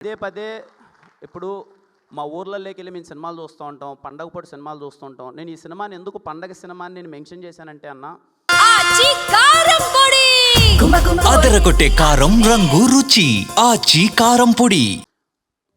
పదే పదే ఇప్పుడు మా ఊర్లలోకి వెళ్ళి మేము సినిమాలు చూస్తూ ఉంటాం పండగ పూట సినిమాలు చూస్తూ ఉంటాం. నేను ఈ సినిమాని ఎందుకు పండగ సినిమాని నేను మెన్షన్ చేశానంటే అన్న? ఆచి కారం పొడి! అదరగొట్టే కారం రంగు రుచి ఆచి కారం పొడి.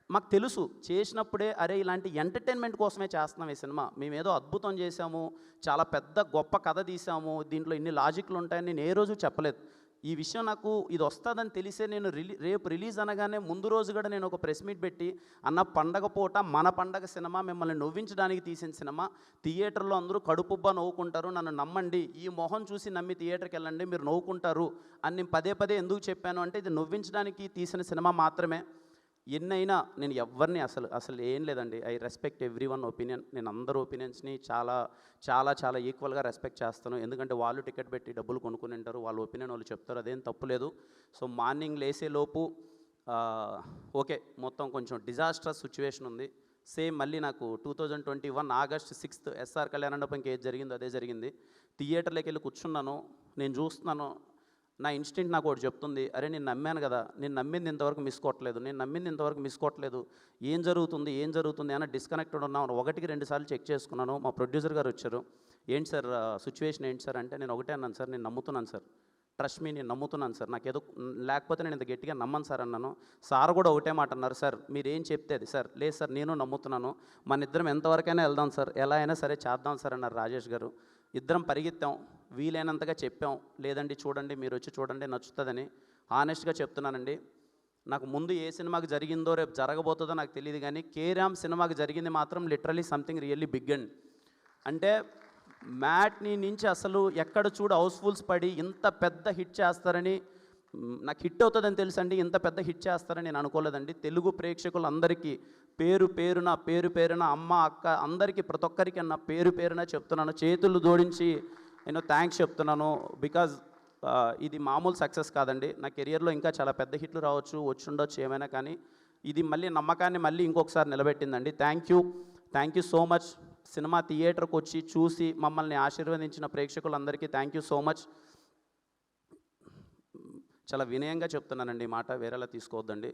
మాకు తెలుసు చేసినప్పుడే అరే ఇలాంటి ఎంటర్టైన్మెంట్ కోసమే చేస్తున్నాం ఈ సినిమా. మేము ఏదో అద్భుతం చేశాము చాలా పెద్ద గొప్ప కథ తీసాము దీంట్లో ఇన్ని లాజిక్లు ఉంటాయని నేను ఏ రోజు చెప్పలేదు. ఈ విషయం నాకు ఇది వస్తుందని తెలిసే నేను రిలీ రేపు రిలీజ్ అనగానే ముందు రోజు కూడా నేను ఒక ప్రెస్ మీట్ పెట్టి అన్న పండగ పూట మన పండగ సినిమా మిమ్మల్ని నవ్వించడానికి తీసిన సినిమా థియేటర్లో అందరూ కడుపుబ్బా నవ్వుకుంటారు నన్ను నమ్మండి ఈ మొహం చూసి నమ్మి థియేటర్కి వెళ్ళండి మీరు నవ్వుకుంటారు అని నేను పదే పదే ఎందుకు చెప్పాను అంటే ఇది నవ్వించడానికి తీసిన సినిమా మాత్రమే. ఎన్నైనా నేను ఎవరిని అసలు అసలు ఏం లేదండి. I respect every one opinion. నేను అందరు ఒపీనియన్స్ని చాలా చాలా చాలా ఈక్వల్గా రెస్పెక్ట్ చేస్తాను. ఎందుకంటే వాళ్ళు టికెట్ పెట్టి డబ్బులు కొనుక్కుని ఉంటారు వాళ్ళ ఒపీనియన్ వాళ్ళు చెప్తారు. అదేం తప్పులేదు సో మార్నింగ్ లేసేలోపు ఓకే మొత్తం కొంచెం డిజాస్ట్రస్ సిచ్యువేషన్ ఉంది. సేమ్ మళ్ళీ నాకు two thousand twenty one August sixth SR కళ్యాణండపంకి ఏది జరిగిందో అదే జరిగింది. థియేటర్లోకి వెళ్ళి కూర్చున్నాను. నేను చూస్తున్నాను. నా ఇన్స్టింక్ట్ నాకు ఒకటి చెప్తుంది అరే నేను నమ్మాను కదా నేను నమ్మింది ఇంతవరకు మిస్ కొట్టలేదు నేను నమ్మింది ఇంతవరకు మిస్ కొట్టలేదు ఏం జరుగుతుంది ఏం జరుగుతుంది అని డిస్కనెక్టెడ్ ఉన్నాను. ఒకటికి రెండు సార్లు చెక్ చేసుకున్నాను. మా ప్రొడ్యూసర్ గారు వచ్చారు. ఏంటి సార్ సిచ్యువేషన్ ఏంటి సార్? అంటే నేను ఒకటే అన్నాను సార్ నేను నమ్ముతున్నాను సార్. ట్రస్ట్ మీ నేను నమ్ముతున్నాను సార్. నాకు ఏదో లేకపోతే నేను ఇంత గట్టిగా నమ్మను సార్ అన్నాను. సార్ కూడా ఒకటే మాట అన్నారు. సార్ మీరు ఏం చెప్తే అది సార్. లేదు సార్ నేను నమ్ముతున్నాను. మన ఇద్దరం ఎంతవరకైనా వెళ్దాం సార్. ఎలా అయినా సరే చేద్దాం సార్ అన్నారు రాజేష్ గారు. ఇద్దరం పరిగెత్తాం. వీలైనంతగా చెప్పాం. లేదండి చూడండి మీరు వచ్చి చూడండి నచ్చుతుందని హానెస్ట్గా చెప్తున్నానండి. నాకు ముందు ఏ సినిమాకి జరిగిందో రేపు జరగబోతుందో నాకు తెలియదు కానీ కేరామ్ సినిమాకి జరిగింది మాత్రం literally something really big and అంటే మ్యాట్ని నుంచి అసలు ఎక్కడ చూడు హౌస్ఫుల్స్ పడి ఇంత పెద్ద హిట్ చేస్తారని నాకు హిట్ అవుతుందని తెలుసండి ఇంత పెద్ద హిట్ చేస్తారని నేను అనుకోలేదండి. తెలుగు ప్రేక్షకులందరికీ పేరు పేరున పేరు పేరున అమ్మ అక్క అందరికీ ప్రతి ఒక్కరికి నా పేరు పేరున చెప్తున్నాను. చేతులు జోడించి నేను థ్యాంక్స్ చెప్తున్నాను బికాజ్ ఇది మామూలు సక్సెస్ కాదండి. నా కెరియర్లో ఇంకా చాలా పెద్ద హిట్లు రావచ్చు వచ్చి ఉండొచ్చు ఏమైనా కానీ ఇది మళ్ళీ నమ్మకాన్ని మళ్ళీ ఇంకొకసారి నిలబెట్టిందండి. Thank you thank you so much cinema థియేటర్కి వచ్చి చూసి మమ్మల్ని ఆశీర్వదించిన ప్రేక్షకులందరికీ థ్యాంక్ యూ సో మచ్. చాలా వినయంగా చెప్తున్నానండి ఈ మాట వేరేలా తీసుకోవద్దండి.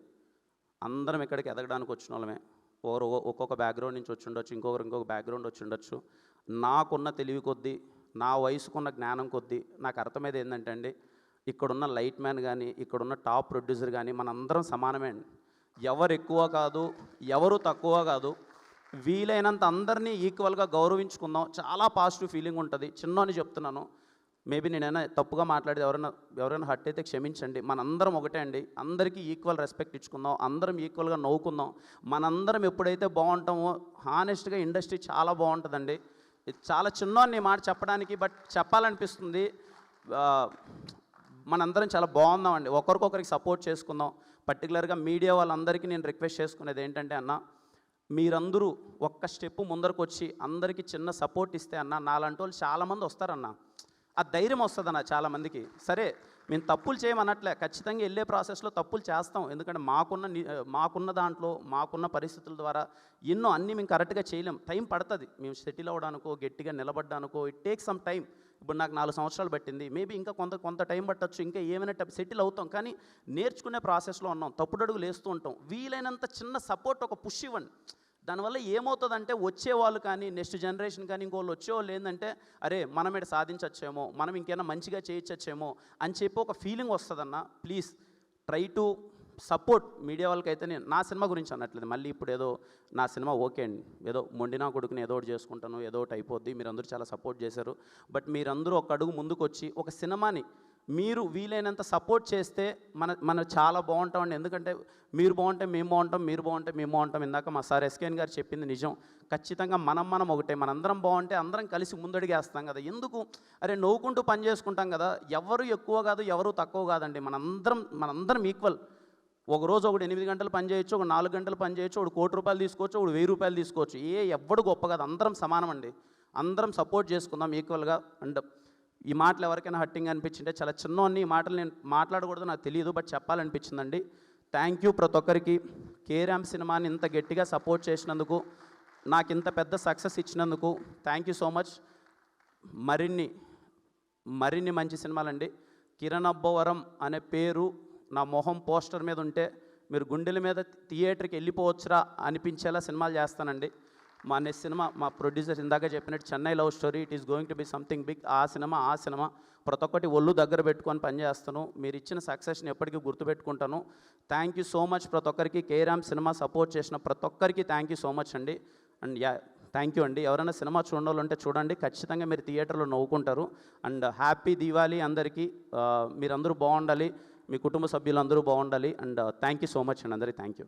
అందరం ఇక్కడికి ఎదగడానికి వచ్చిన వాళ్ళమే. ఒకరు ఒక్కొక్క బ్యాక్గ్రౌండ్ నుంచి వచ్చి ఉండొచ్చు ఇంకొకరు ఇంకొక బ్యాక్గ్రౌండ్ వచ్చి ఉండొచ్చు. నాకున్న తెలివి కొద్దీ నా వయసుకున్న జ్ఞానం కొద్దీ నాకు అర్థమైంది ఏంటంటే అండి ఇక్కడున్న లైట్ మ్యాన్ కానీ ఇక్కడున్న టాప్ ప్రొడ్యూసర్ కానీ మనందరం సమానమే అండి. ఎవరు ఎక్కువ కాదు ఎవరు తక్కువ కాదు వీలైనంత అందరినీ ఈక్వల్గా గౌరవించుకుందాం. చాలా పాజిటివ్ ఫీలింగ్ ఉంటుంది. చిన్నని చెప్తున్నాను. మేబీ నేనైనా తప్పుగా మాట్లాడేది ఎవరైనా ఎవరైనా హట్ అయితే క్షమించండి. మనందరం ఒకటే అండి. అందరికీ ఈక్వల్ రెస్పెక్ట్ ఇచ్చుకుందాం. అందరం ఈక్వల్గా నవ్వుకుందాం. మనందరం ఎప్పుడైతే బాగుంటామో హానెస్ట్గా ఇండస్ట్రీ చాలా బాగుంటుందండి. చాలా చిన్నోని మాట చెప్పడానికి బట్ చెప్పాలనిపిస్తుంది. మనందరం చాలా బాగుందామండి ఒకరికొకరికి సపోర్ట్ చేసుకుందాం. పర్టికులర్గా మీడియా వాళ్ళందరికీ నేను రిక్వెస్ట్ చేసుకునేది ఏంటంటే అన్న మీరందరూ ఒక్క స్టెప్ ముందరకు వచ్చి అందరికీ చిన్న సపోర్ట్ ఇస్తే అన్న నాలంటి వాళ్ళు చాలామంది వస్తారన్న. ఆ ధైర్యం వస్తుందన్న చాలామందికి. సరే మేము తప్పులు చేయమన్నట్లే ఖచ్చితంగా వెళ్ళే ప్రాసెస్లో తప్పులు చేస్తాం. ఎందుకంటే మాకున్న మాకున్న దాంట్లో మాకున్న పరిస్థితుల ద్వారా ఎన్నో అన్నీ మేము కరెక్ట్గా చేయలేం. టైం పడుతుంది. మేము సెటిల్ అవ్వడానికో గట్టిగా నిలబడ్డానికో ఇట్ టేక్ సమ్ టైం. ఇప్పుడు నాకు నాలుగు సంవత్సరాలు పట్టింది. మేబీ ఇంకా కొంత కొంత టైం పట్టొచ్చు. ఇంకా ఏమైనా సెటిల్ అవుతాం. కానీ నేర్చుకునే ప్రాసెస్లో ఉన్నాం. తప్పుడు అడుగులు వేస్తూ ఉంటాం. వీలైనంత చిన్న సపోర్ట్ ఒక పుష్ ఇవ్వండి. దానివల్ల ఏమవుతుందంటే వచ్చేవాళ్ళు కానీ నెక్స్ట్ జనరేషన్ కానీ ఇంకోళ్ళు వచ్చేవాళ్ళు ఏంటంటే అరే మనం ఇక్కడ సాధించచ్చేమో మనం ఇంకేమైనా మంచిగా చేయొచ్చేమో అని చెప్పి ఒక ఫీలింగ్ వస్తుందన్న. Please try to support media వాళ్ళకైతే నేను నా సినిమా గురించి అనట్లేదు. మళ్ళీ ఇప్పుడు ఏదో నా సినిమా ఓకే అండి. ఏదో మొండినా కొడుకుని ఏదో ఒకటి చేసుకుంటాను ఏదో ఒకటి అయిపోద్ది. మీరందరూ చాలా సపోర్ట్ చేశారు. బట్ మీరందరూ ఒక అడుగు ముందుకు వచ్చి ఒక సినిమాని మీరు వీలైనంత సపోర్ట్ చేస్తే మన మన చాలా బాగుంటామండి. ఎందుకంటే మీరు బాగుంటే మేము బాగుంటాం మీరు బాగుంటే మేము బాగుంటాం. ఇందాక మా సార్ ఎస్కేన్ గారు చెప్పింది నిజం. ఖచ్చితంగా మనం మనం ఒకటే మనందరం బాగుంటే అందరం కలిసి ముందడిగేస్తాం కదా. ఎందుకు? అరే నవ్వుకుంటూ పని చేసుకుంటాం కదా. ఎవరు ఎక్కువ కాదు ఎవరు తక్కువ కాదండి. మనందరం మనందరం ఈక్వల్. ఒక రోజు ఒకటి ఎనిమిది గంటలు పని చేయొచ్చు ఒక నాలుగు గంటలు పని చేయొచ్చు ఒకటి కోటి రూపాయలు తీసుకోవచ్చు ఒకడు వెయ్యి రూపాయలు తీసుకోవచ్చు. ఏ ఎవ్వడు గొప్ప కాదు. అందరం సమానం అండి అందరం సపోర్ట్ చేసుకుందాం ఈక్వల్గా. అండ్ ఈ మాటలు ఎవరికైనా హట్టింగ్ అనిపించింటే చాలా చిన్నోన్ని ఈ మాటలు నేను మాట్లాడకూడదు నాకు తెలియదు బట్ చెప్పాలనిపించిందండి. థ్యాంక్ యూ ప్రతి ఒక్కరికి. కేరామ్ సినిమాని ఇంత గట్టిగా సపోర్ట్ చేసినందుకు నాకు ఇంత పెద్ద సక్సెస్ ఇచ్చినందుకు థ్యాంక్ యూ సో మచ్ మరిన్ని మరిన్ని మంచి సినిమాలండి. కిరణ్ అబ్బవరం అనే పేరు నా మొహం పోస్టర్ మీద ఉంటే మీరు గుండెల మీద థియేటర్కి వెళ్ళిపోవచ్చురా అనిపించేలా సినిమాలు చేస్తానండి. మా నెక్స్ట్ సినిమా మా ప్రొడ్యూసర్ ఇందాక చెప్పినట్టు Chennai love story it is going to be something big. ఆ సినిమా ఆ సినిమా ప్రతి ఒక్కటి ఒళ్ళు దగ్గర పెట్టుకొని పనిచేస్తాను. మీరు ఇచ్చిన సక్సెస్ని ఎప్పటికీ గుర్తుపెట్టుకుంటాను. థ్యాంక్ యూ సో మచ్ ప్రతి ఒక్కరికి. కేరామ్ సినిమా సపోర్ట్ చేసిన ప్రతి ఒక్కరికి థ్యాంక్ యూ సో మచ్ అండి. అండ్ యా థ్యాంక్ యూ అండి. ఎవరైనా సినిమా చూడాలంటే చూడండి. ఖచ్చితంగా మీరు థియేటర్లో నవ్వుకుంటారు. అండ్ హ్యాపీ దీవాలి అందరికీ. మీరందరూ బాగుండాలి. మీ కుటుంబ సభ్యులందరూ బాగుండాలి. And thank you so much అండి. అందరికీ థ్యాంక్ యూ.